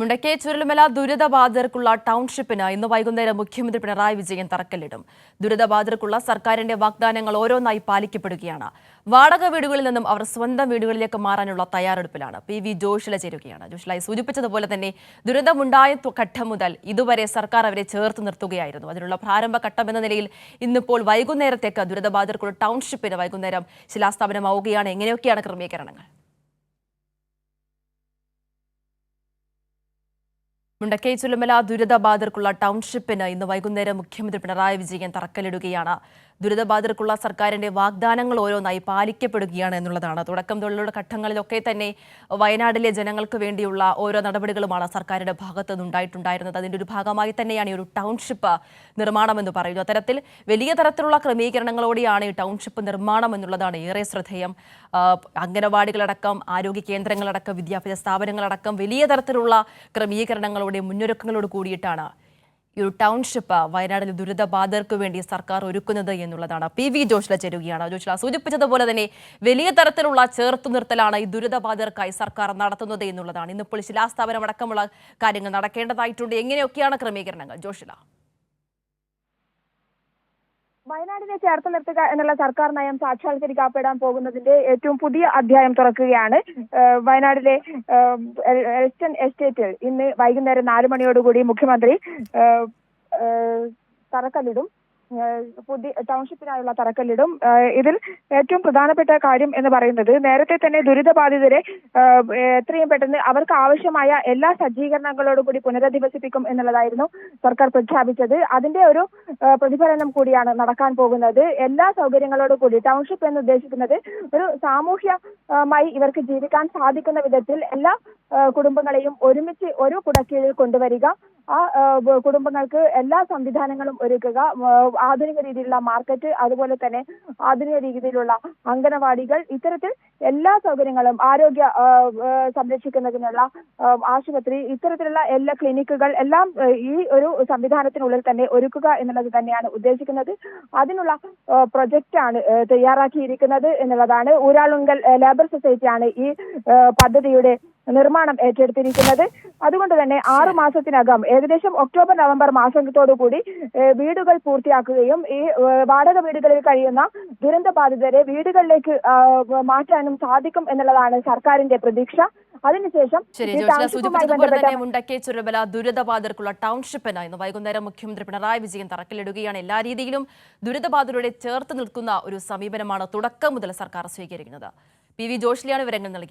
മുണ്ടക്കേ ചുരുളുമല ദുരിതബാധിതർക്കുള്ള ടൗൺഷിപ്പിന് ഇന്ന് വൈകുന്നേരം മുഖ്യമന്ത്രി പിണറായി വിജയൻ തറക്കല്ലിടും. ദുരിതബാധിതർക്കുള്ള സർക്കാരിന്റെ വാഗ്ദാനങ്ങൾ ഓരോന്നായി പാലിക്കപ്പെടുകയാണ്. വാടക വീടുകളിൽ നിന്നും അവർ സ്വന്തം വീടുകളിലേക്ക് മാറാനുള്ള തയ്യാറെടുപ്പിലാണ്. പി വി ജോഷില ചേരുകയാണ്. ജോഷിലായി സൂചിപ്പിച്ചതുപോലെ തന്നെ ദുരിതമുണ്ടായ തു- ഘട്ടം മുതൽ ഇതുവരെ സർക്കാർ അവരെ ചേർത്ത് നിർത്തുകയായിരുന്നു. അതിനുള്ള പ്രാരംഭ ഘട്ടം എന്ന നിലയിൽ ഇന്നിപ്പോൾ വൈകുന്നേരത്തേക്ക് ദുരിതബാധിതർക്കുള്ള ടൗൺഷിപ്പിന് വൈകുന്നേരം ശിലാസ്ഥാപനമാവുകയാണ്. എങ്ങനെയൊക്കെയാണ് ക്രമീകരണങ്ങൾ? മുണ്ടക്കൈ ചുലമല ദുരിതബാധിതർക്കുള്ള ടൗൺഷിപ്പിന് ഇന്ന് വൈകുന്നേരം മുഖ്യമന്ത്രി പിണറായി വിജയൻ തറക്കല്ലിടുകയാണ്. ദുരിതബാധിതർക്കുള്ള സർക്കാരിന്റെ വാഗ്ദാനങ്ങൾ ഓരോന്നായി പാലിക്കപ്പെടുകയാണ് എന്നുള്ളതാണ്. തുടക്കം തൊഴിലുള്ള ഘട്ടങ്ങളിലൊക്കെ തന്നെ വയനാടിലെ ജനങ്ങൾക്ക് വേണ്ടിയുള്ള ഓരോ നടപടികളുമാണ് സർക്കാരിന്റെ ഭാഗത്തു നിന്നുണ്ടായിട്ടുണ്ടായിരുന്നത് അതിന്റെ ഒരു ഭാഗമായി തന്നെയാണ് ഈ ഒരു ടൗൺഷിപ്പ് നിർമ്മാണമെന്ന് പറയുന്നു അത്തരത്തിൽ വലിയ തരത്തിലുള്ള ക്രമീകരണങ്ങളോടെയാണ് ഈ ടൗൺഷിപ്പ് നിർമ്മാണം എന്നുള്ളതാണ് ഏറെ ശ്രദ്ധേയം. അംഗനവാടികളടക്കം ആരോഗ്യ കേന്ദ്രങ്ങളടക്കം വിദ്യാഭ്യാസ സ്ഥാപനങ്ങളടക്കം വലിയ തരത്തിലുള്ള ക്രമീകരണങ്ങളോടെ മുന്നൊരുക്കങ്ങളോട് കൂടിയിട്ടാണ് ഈ ഒരു ടൗൺഷിപ്പ് വയനാടിലെ ദുരിതബാധിതർക്ക് വേണ്ടി സർക്കാർ ഒരുക്കുന്നത് എന്നുള്ളതാണ്. പി വി ജോഷില ചേരുകയാണ്. ജോഷില സൂചിപ്പിച്ചതുപോലെ തന്നെ വലിയ തരത്തിലുള്ള ചേർത്തു നിർത്തലാണ് ഈ ദുരിതബാധിതർക്കായി സർക്കാർ നടത്തുന്നത് എന്നുള്ളതാണ്. ഇന്നിപ്പോൾ ശിലാസ്ഥാപനം അടക്കമുള്ള കാര്യങ്ങൾ നടക്കേണ്ടതായിട്ടുണ്ട്. എങ്ങനെയൊക്കെയാണ് ക്രമീകരണങ്ങൾ? ജോഷില. വയനാടിനെ ചേർത്ത് നിർത്തുക എന്നുള്ള സർക്കാർ നയം സാക്ഷാത്കരിക്കപ്പെടാൻ പോകുന്നതിന്റെ ഏറ്റവും പുതിയ അധ്യായം തുറക്കുകയാണ്. വയനാടിലെ എസ്റ്റൻ എസ്റ്റേറ്റിൽ ഇന്ന് വൈകുന്നേരം നാലു മണിയോടുകൂടി മുഖ്യമന്ത്രി തറക്കല്ലിടും. പുതിയ ടൗൺഷിപ്പിനായുള്ള തറക്കല്ലിടും. ഇതിൽ ഏറ്റവും പ്രധാനപ്പെട്ട കാര്യം എന്ന് പറയുന്നത് നേരത്തെ തന്നെ ദുരിതബാധിതരെ എത്രയും പെട്ടെന്ന് അവർക്ക് ആവശ്യമായ എല്ലാ സജ്ജീകരണങ്ങളോടും കൂടി പുനരധിവസിപ്പിക്കും എന്നുള്ളതായിരുന്നു സർക്കാർ പ്രഖ്യാപിച്ചത്. അതിന്റെ ഒരു പ്രതിഫലനം കൂടിയാണ് നടക്കാൻ പോകുന്നത്. എല്ലാ സൗകര്യങ്ങളോടും കൂടി ടൗൺഷിപ്പ് എന്ന് ഉദ്ദേശിക്കുന്നത് ഒരു സാമൂഹ്യമായി ഇവർക്ക് ജീവിക്കാൻ സാധിക്കുന്ന വിധത്തിൽ എല്ലാ കുടുംബങ്ങളെയും ഒരുമിച്ച് ഒരു കുടക്കീഴിൽ കൊണ്ടുവരിക ആ കുടുംബങ്ങൾക്ക് എല്ലാ സംവിധാനങ്ങളും ഒരുക്കുക. ആധുനിക രീതിയിലുള്ള മാർക്കറ്റ് അതുപോലെ തന്നെ ആധുനിക രീതിയിലുള്ള അംഗനവാടികൾ ഇത്തരത്തിൽ എല്ലാ സൗകര്യങ്ങളും ആരോഗ്യ സംരക്ഷിക്കുന്നതിനുള്ള ആശുപത്രി ഇത്തരത്തിലുള്ള എല്ലാ ക്ലിനിക്കുകൾ എല്ലാം ഈ ഒരു സംവിധാനത്തിനുള്ളിൽ തന്നെ ഒരുക്കുക എന്നുള്ളത് തന്നെയാണ് ഉദ്ദേശിക്കുന്നത്. അതിനുള്ള പ്രൊജക്റ്റ് പ്രൊജക്റ്റാണ് തയ്യാറാക്കിയിരിക്കുന്നത് എന്നുള്ളതാണ് ഊരാളുങ്കൽ ലേബർ സൊസൈറ്റിയാണ് ഈ പദ്ധതിയുടെ നിർമ്മാണം ഏറ്റെടുത്തിരിക്കുന്നത്. അതുകൊണ്ട് തന്നെ ആറു മാസത്തിനകം ഏകദേശം ഒക്ടോബർ നവംബർ മാസത്തോടുകൂടി വീടുകൾ പൂർത്തിയാക്കുകയും ഈ വാടക വീടുകളിൽ കഴിയുന്ന ദുരന്ത ബാധിതരെ വീടുകളിലേക്ക് മാറ്റാനും സാധിക്കും എന്നുള്ളതാണ് സർക്കാരിന്റെ പ്രതീക്ഷ. അതിനുശേഷം മുണ്ടക്കേ ചുരബല ദുരിതബാധിതർക്കുള്ള ടൗൺഷിപ്പിന് ഇന്ന് വൈകുന്നേരം മുഖ്യമന്ത്രി പിണറായി വിജയൻ തറക്കല്ലിടുകയാണ്. എല്ലാ രീതിയിലും ദുരിതബാധിതരുടെ ചേർത്ത് നിൽക്കുന്ന ഒരു സമീപനമാണ് തുടക്കം മുതൽ സർക്കാർ സ്വീകരിക്കുന്നത്. പി വി ജോഷിലിയാണ് വിവരങ്ങൾ നൽകി